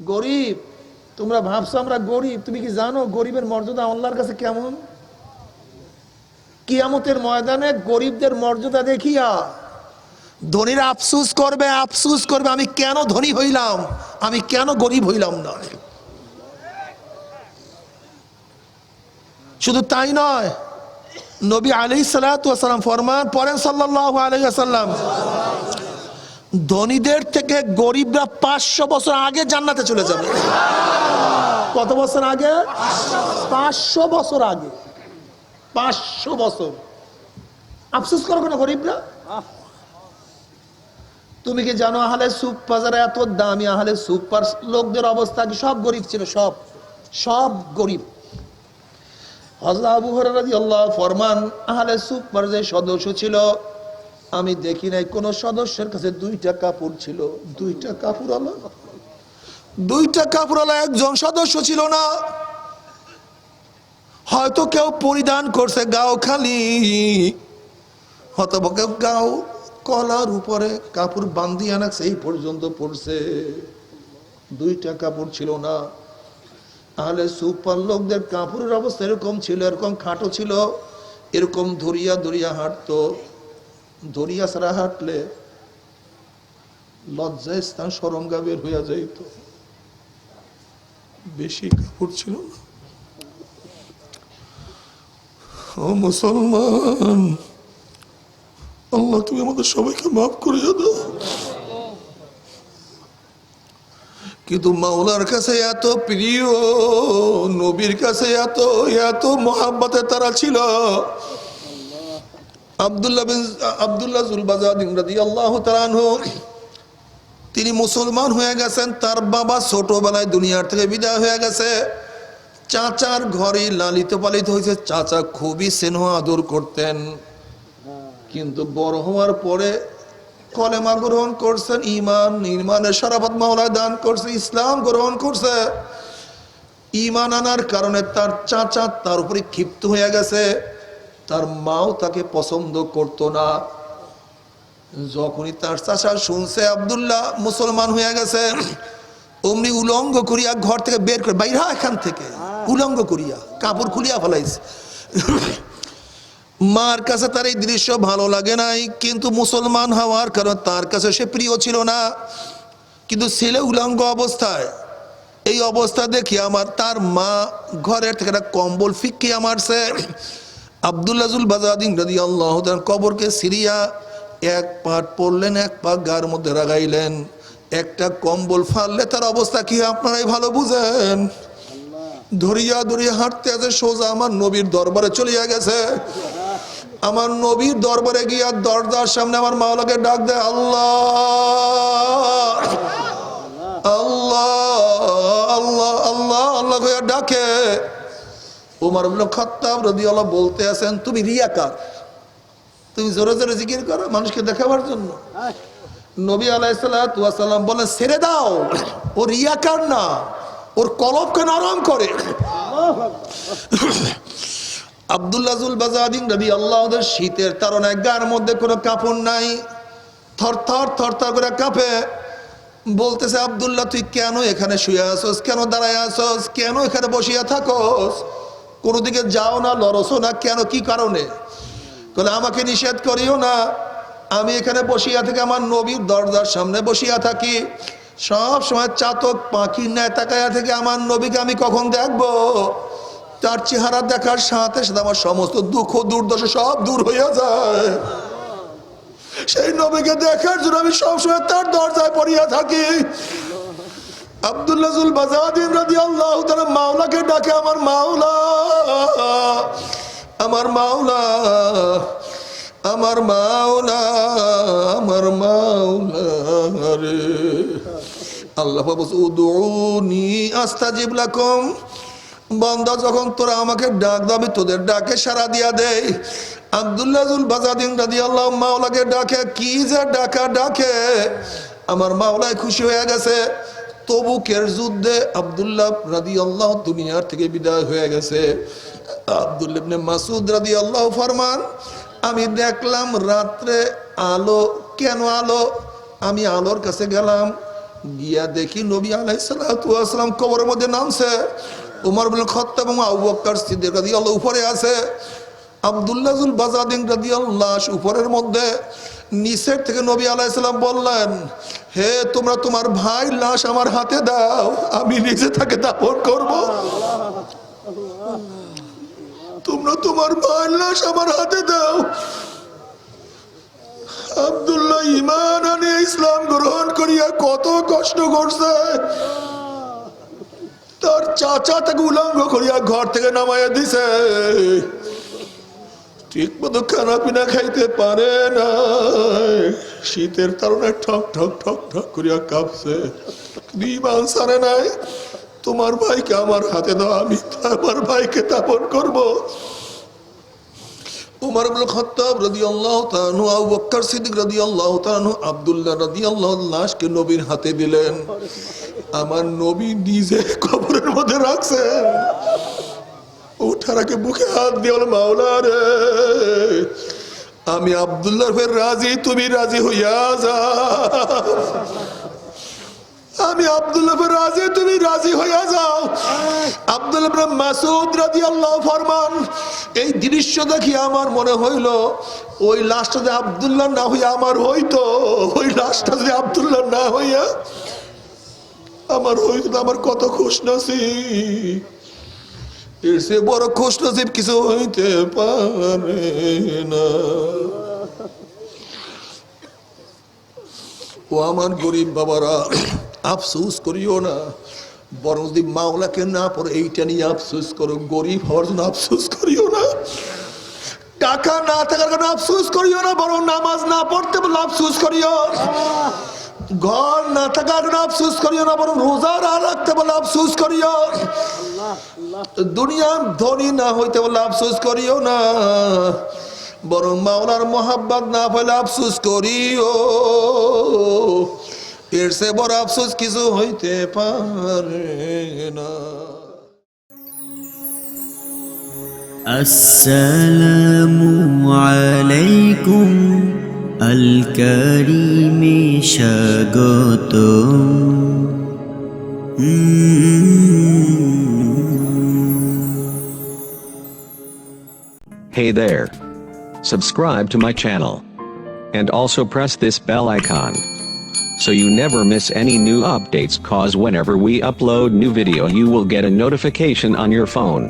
গরিব। তোমরা ভাবছ আমরা গরিব, তুমি কি জানো গরিবের মর্যাদা আল্লাহর কাছে কেমন? কিয়ামতের ময়দানে গরিবদের মর্যাদা দেখিয়া ধনীরা আফসুস করবে আফসুস করবে, আমি কেন ধনী হইলাম? আমি কেন গরিব হইলাম না? শুধু তাই নয়, নবী আলি সালাম ফরমান পরেন সাল্লাহ আলাইসাল্লাম ধনীদের থেকে গরিবরা পাঁচশো বছর আগে জান্নাতে চলে যাবে। কত বছর আগে? পাঁচশো বছর আগে। পাঁচশো বছর। আফসোস করো কেন গরিবরা? তুমি কি জানো আহলে সুপ বাজারে এত দামি আহলে সুপার লোকদের অবস্থা কি? সব গরিব ছিল, সব। সব গরিব। হজরত আবু হরারদি আল্লাহ ফরমান, আহলে সুপার যে সদস্য ছিল। আমি দেখি নাই, কোন সদস্যের কাছে দুইটা কাপড় ছিল। দুইটা কাপড় আলো দুইটা কাপড় আলো একজন সদস্য ছিল না। হয়তো কেউ পরিধান করছে গাও খালি হয়তো কেউ গাও কলার উপরে কাপড় বান্ধিয়ে না সেই পর্যন্ত পড়ছে। দুইটা কাপড় ছিল না। তাহলে সুপার লোকদের কাপড়ের অবস্থা এরকম ছিল, এরকম খাটো ছিল, এরকম ধরিয়া ধরিয়া হাঁটতো। ধরিয়া ছাড়া হাঁটলে লজ্জায় স্থান সরঙ্গা বের হইয়া যাইত। বেশি কাপড় ছিল ও মুসলমান, আল্লাহ তুমি আমাদের সবাইকে মাফ করে দাও। কিন্তু মাওলার কাছে এত প্রিয়, নবীর কাছে এত এত মহাব্বতে তারা ছিল। আবদুল্লাহ বিন আবদুল্লাহ জুলবাজাদিন তাআলা আনহু, তিনি মুসলমান হয়ে গেছেন, তার বাবা ছোটবেলায় দুনিয়ার থেকে বিদায় হয়ে গেছে। চাচার ঘরে লালিত পালিত হয়েছে, চাচা খুবই স্নেহ আদর করতেন। কিন্তু বড় হওয়ার পরে কলেমা গ্রহণ করছেন ইমান ইমানের সারাফত মাওলায় দান করছে, ইসলাম গ্রহণ করছে। ইমান আনার কারণে তার চাচা তার উপরে ক্ষিপ্ত হয়ে গেছে। তার মাও তাকে পছন্দ করত না। যখনই তার চাচা শুনছে আবদুল্লাহ মুসলমান হয়ে গেছে অমনি উলঙ্গ করিয়া ঘর থেকে বের করে বাইরা এখান থেকে। উলঙ্গ করিয়া কাপড় খুলিয়া ফেলাইছে। মার কাছে তার এই দৃশ্য ভালো লাগে নাই কিন্তু মুসলমান হওয়ার কারণে তার কাছে সে প্রিয় ছিল না। কিন্তু ছেলে উলঙ্গ অবস্থায় এই অবস্থা দেখি আমার তার মা ঘরের থেকে একটা কম্বল ফিকিয়া মারছে। আবদুল্লাজুল বাজাদিন রাদি আল্লাহ কবরকে সিরিয়া এক পাট পড়লেন, এক পাক গার মধ্যে রাগাইলেন, একটা কম্বল ফাললে, তার অবস্থা কি আপনারাই ভালো বুঝেন? ধরিয়া ধরিয়া হাঁটতে আছে, সোজা আমার নবীর দরবারে চলিয়া গেছে। আমার নবীর দরবারে গিয়া দরজার সামনে আমার মাওলাকে ডাক দেয়, আল্লাহ আল্লাহ আল্লাহ আল্লাহ আল্লাহ ডাকে। উমার খাত্তাব রাদিয়াল্লাহু বলতে আছেন, তুমি রিয়াকার তুমি জোরে জোরে জিকির করো মানুষকে দেখাবার জন্য। নবী আলাইসাল্লাম বলেন, ছেড়ে দাও। ও রিয়াকার না? ওর কলবকে নরম করে। বাজাদিন রবি আল্লাহদের শীতের তারণ গার মধ্যে কোনো কাপড় নাই। থর থর থর থর করে কাঁপে। বলতেছে, আবদুল্লাহ, তুই কেন এখানে শুয়ে আসোস কেন দাঁড়ায় আসোস কেন এখানে বসিয়া থাকোস? কোনো দিকে যাও না লড়সো না, কেন, কি কারণে? বলে আমাকে নিষেধ করিও না। আমি এখানে বসিয়া থেকে আমার নবীর দরজার সামনে বসিয়া থাকি। সব সময় চাতক পাখির ন্যায় তাকাইয়া থেকে আমার নবীকে আমি কখন দেখব? তার চেহারা দেখার সাথে সাথে আমার সমস্ত দুঃখ, দুর্দশা সব দূর হইয়া যায়। সেই নবীকে দেখার জন্য আমি সবসময় তার দরজায় পড়িয়া থাকি। আব্দুল্লাহুল বাজাদিন রাদিয়াল্লাহু তাআলা মাওলাকে ডাকে, আমার মাওলা আমার মাওলা আমার মাওলা আমার মাওলা রে। আল্লাহ উদুনি আস্তাজিব লাকুম। বন্দা যখন তোরা আমাকে ডাক দাবি তোদের ডাকে সারা দিয়া দেয় আবদুল্লাহুল বাজাদিন রাদিয়াল্লাহু মাওলাকে ডাকে, কি যে ডাকা ডাকে, আমার মাওলায় খুশি হয়ে গেছে। তবুকের যুদ্ধে আবদুল্লাহ রাদি আল্লাহ দুনিয়ার থেকে বিদায় হয়ে গেছে। আবদুল্লাহ ইবনে মাসুদ রাদি আল্লাহ ফরমান, আমি দেখলাম রাত্রে আলো, কেন আলো? আমি আলোর কাছে গেলাম, গিয়া দেখি নবী আলাইসালাম কবরের মধ্যে নামছে। উমর বলে খত্তা এবং আবু বক্কর সিদ্দিক রাদিয়াল্লাহু উপরে আছে। আব্দুল্লাহুল বাজাদিন রাদিয়াল্লাহ উপরের মধ্যে নিচের থেকে নবী আলাইসাল্লাম বললেন, হে, তোমরা তোমার ভাই লাশ আমার হাতে দাও, আমি নিজে তাকে দাপন করব। তোমরা তোমার ভাই লাশ আমার হাতে দাও। আব্দুল্লাহ ইমান আনে ইসলাম গ্রহণ করিয়া কত কষ্ট করছে। তার চাচা তাকে উলঙ্গ করিয়া ঘর থেকে নামাইয়া দিছে। ঠিক মতো খানা পিনা খাইতে পারে না শীতের কারণে ঠক ঠক ঠক ঠক করিয়া কাঁপছে। কিন্তু সারে নাই। তোমার ভাইকে আমার হাতে দাও, আমি আমার ভাইকে তাপন করব। উমর ইবনে খাত্তাব রাদিয়াল্লাহু তাআলা আবু বকর সিদ্দিক রাদিয়াল্লাহু তাআলা আব্দুল্লাহ রাদিয়াল্লাহু লাশকে নবীর হাতে দিলেন। আমার নবী নিজে কবরের মধ্যে রাখছেন। ওঠার আগে বুকে হাত দিয়ে বলে মাওলা রে আমি আবদুল্লাহ ফের রাজি, তুমি রাজি হইয়া যা আমি আব্দুল্লাহ রাজি, তুমি রাজি হইয়া যাও। আব্দুল ইবনে মাসুদ রাদিয়াল্লাহু ফরমান, এই দৃশ্য দেখি আমার মনে হইল, ওই লাশটা যে আব্দুল্লাহ না হইয়া আমার হইতো, ওই লাশটা যদি আব্দুল্লাহ না হইয়া আমার হইতো, আমার কত খুশ নসিব এর সে বড় খুশ নসিব কিছু হইতে পারে না। ও আমার গরিব বাবারা, আফসোস করিও না। বরং যদি মাওলাকে না পড়ে, এইটা নিয়ে আফসোস করো। গরিব হওয়ার জন্য আফসোস করিও না। টাকা না থাকার কারণে আফসোস করিও না। বরং নামাজ না পড়তে বলে আফসোস করিও। ঘর না থাকার জন্য আফসুস করিও না, বরং রোজা না রাখতে বলে আফসুস করিও। দুনিয়া ধনী না হইতে বলে আফসুস করিও না, বরং মাওলার মোহাব্বত না পেলে আফসুস করিও। এর সে বড় আফসুস কিছু হইতে পারে না। আসসালামু আলাইকুম। আল কারিমে স্বাগত Hey there. Subscribe to my channel. And also press this bell icon. So you never miss any new updates cause whenever we upload new video you will get a notification on your phone.